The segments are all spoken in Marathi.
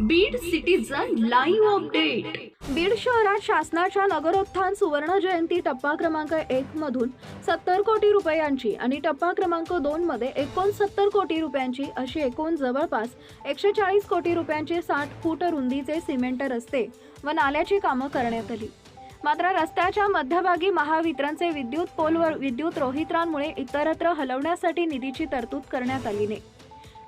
Beed citizen live update Beed शहरात शासनाच्या नगरोत्थान सुवर्ण जयंती टप्पा क्रमांक एक मधून सत्तर कोटी रुपयांची आणि टप्पा क्रमांक दोन मध्ये एकोणसत्तर कोटी रुपयांची अशी एकूण जवळपास एकशे चाळीस कोटी रुपयांचे साठ फूट रुंदीचे सिमेंट रस्ते व नाल्याची कामं करण्यात आली. मात्र रस्त्याच्या मध्यभागी महावितरणचे विद्युत पोलवर विद्युत रोहित्रांमुळे इतरत्र हलवण्यासाठी निधीची तरतूद करण्यात आली नाही.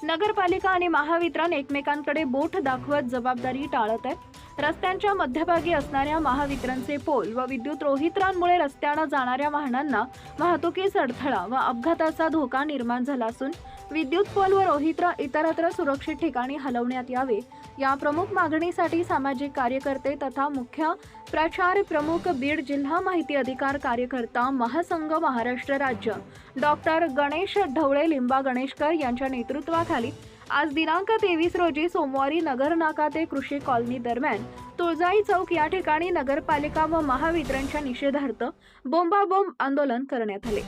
नगरपालिका आणि महावितरण एकमेकांकडे बोट दाखवत जबाबदारी टाळत आहेत. रस्त्यांच्या मध्यभागी असणाऱ्या महावितरणचे पोल व विद्युत रोहित्रांमुळे रस्त्यानं जाणाऱ्या वाहनांना वाहतुकीस अडथळा व अपघाताचा धोका निर्माण झाला असून विद्युत पोल व रोहित्र इतरत्र सुरक्षित ठिकाणी हलवण्यात यावे. या प्रमुख मागणीसाठी सामाजिक कार्यकर्ते तथा मुख्य प्रचार प्रमुख बीड जिल्हा माहिती अधिकार कार्यकर्ता महासंघ महाराष्ट्र राज्य. डॉक्टर गणेश ढवळे लिंबा गणेशकर यांच्या नेतृत्वाखाली आज दिनांक तेवीस रोजी सोमवारी नगर नाका ते कृषी कॉलनी दरम्यान तुळजाई चौक या ठिकाणी नगरपालिका व महावितरणच्या निषेधार्थ बोंबाबोंब आंदोलन करण्यात आले.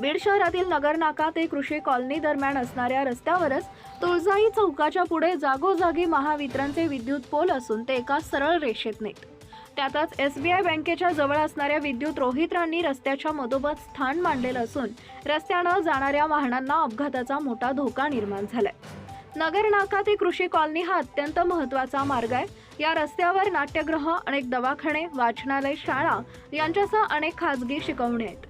बीड शहरातील नगरनाका ते कृषी कॉलनी दरम्यान असणाऱ्या रस्त्यावरच तुळजाई चौकाच्या पुढे जागोजागी महावितरणचे विद्युत पोल असून ते एका सरळ रेषेत नाहीत त्यातच एस बी आय बँकेच्या जवळ असणाऱ्या विद्युत रोहित्रांनी रस्त्याच्या मधोमध स्थान मांडलेलं असून रस्त्यानं जाणाऱ्या वाहनांना अपघाताचा मोठा धोका निर्माण झालाय. नगरनाका ते कृषी कॉलनी हा अत्यंत महत्त्वाचा मार्ग आहे. या रस्त्यावर नाट्यगृह अनेक दवाखाने वाचनालय शाळा यांच्यासह अनेक खाजगी शिकवणे आहेत.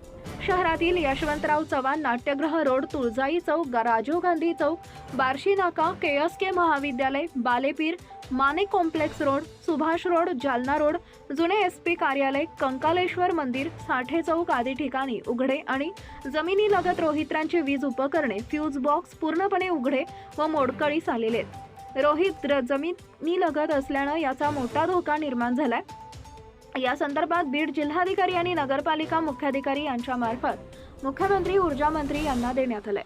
शहरातील यशवंतराव चव्हाण नाट्यगृह रोड तुळजाई चौक राजीव गांधी चौक बार्शी नाका केएसके महाविद्यालय Balepir Mane complex road Subhash road Jalna road जुने एस पी कार्यालय कंकालेश्वर मंदिर साठे चौक आदी ठिकाणी उघडे आणि जमिनीलगत रोहित्रांचे वीज उपकरणे फ्यूज बॉक्स पूर्णपणे उघडे व मोडकळीस आलेले आहेत. रोहित र- जमिनीलगत असल्यानं याचा मोठा धोका निर्माण झालाय. या संदर्भात बीड जिल्हाधिकारी आणि नगरपालिका मुख्याधिकारी यांच्या मार्फत मुख्यमंत्री ऊर्जा मंत्री यांना देण्यात आलंय.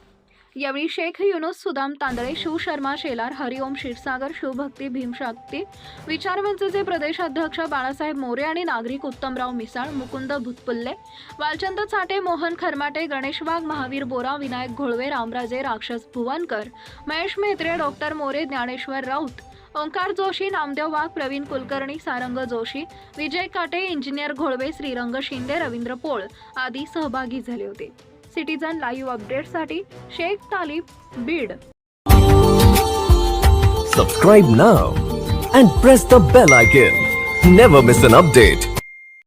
यावेळी शेख युनुस सुदाम तांदळे शिव शर्मा शेलार हरिओम क्षीरसागर शिवभक्ती भीमशक्ती विचारमंचचे प्रदेशाध्यक्ष बाळासाहेब मोरे आणि नागरिक उत्तमराव मिसाळ मुकुंद भुतपुल्ले वालचंद चाटे मोहन खरमाटे गणेश वाघ महावीर बोरा विनायक घोळवे रामराजे राक्षस भुवनकर महेश मेहत्रे डॉक्टर मोरे ज्ञानेश्वर राऊत ओंकार जोशी नामदेव वाघ प्रवीण कुलकर्णी सारंग जोशी विजय काटे इंजिनियर घोळवे श्रीरंग शिंदे रवींद्र पोळ आदी सहभागी झाले होते. सिटीजन लाईव्ह अपडेटसाठी Shaikh Talib Beed. Subscribe now and press the bell icon never miss an update